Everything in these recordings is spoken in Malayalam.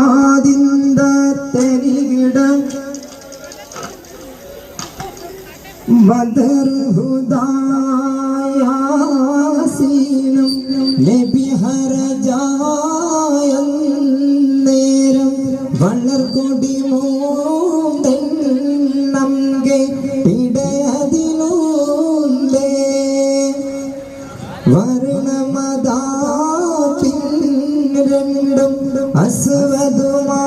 ആദിന്ദ തെരികിട ബദർ ഹുദായാസീനും നബി ഹറജായ നേരം വളർകൊടി നംകെ ഇടയതിലൂന്തേ വർണമതാപിൻ രണ്ടും അസ്വതുമാവേ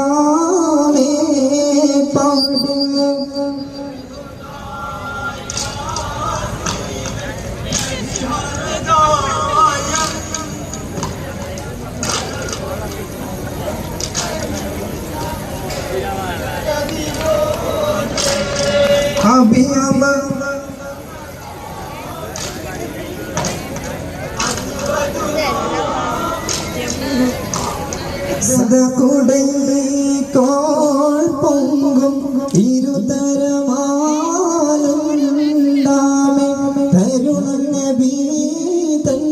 പാടുന്നു അഭിയമ സദകുടൈ കോൾ പൊങ്കും ഇരുതരമാലുണ്ടാമെ. തരുണനബി തൻ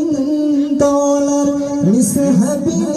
തോളർ നിസ്ഹബിളിന്താ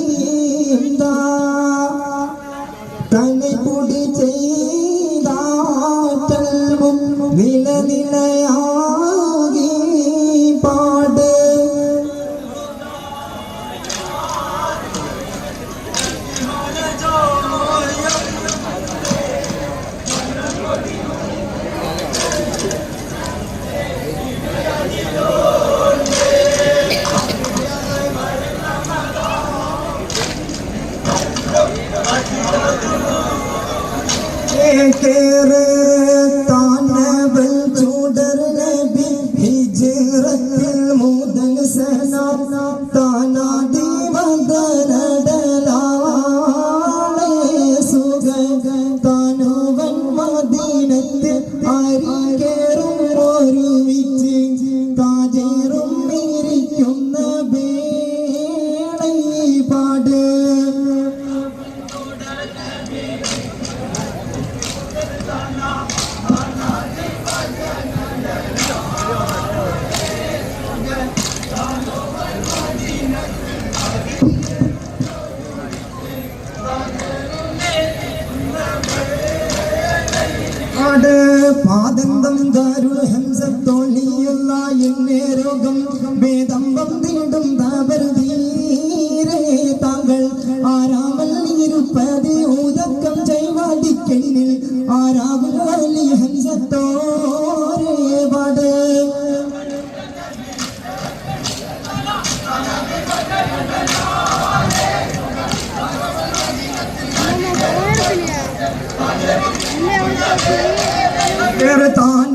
കേറ് താനവൽ ചൂടർ നബി ഹിജ്റത്തിൽ ആട് പാതന്തം ദാരുൾ ഹംസത്തോളിയുള്ള എന്നെ രോഗം വേദം തീണ്ടും താപരുതീരേ താങ്കൾ ആരാമൽ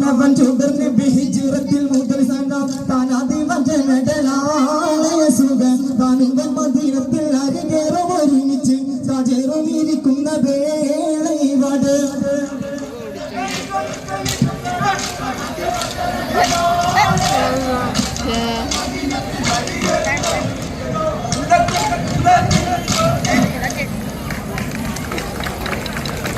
അവൻ ചുടർന്ന് ബിഹിജുറത്തിൽ മുതൽ സംഘം താനാദിവജനടലാളയസുഖം താനിവ മദിരത്തിൽ അരികേറും ഒരുമിച്ച് സജേറും ഇരിക്കുന്ന വേള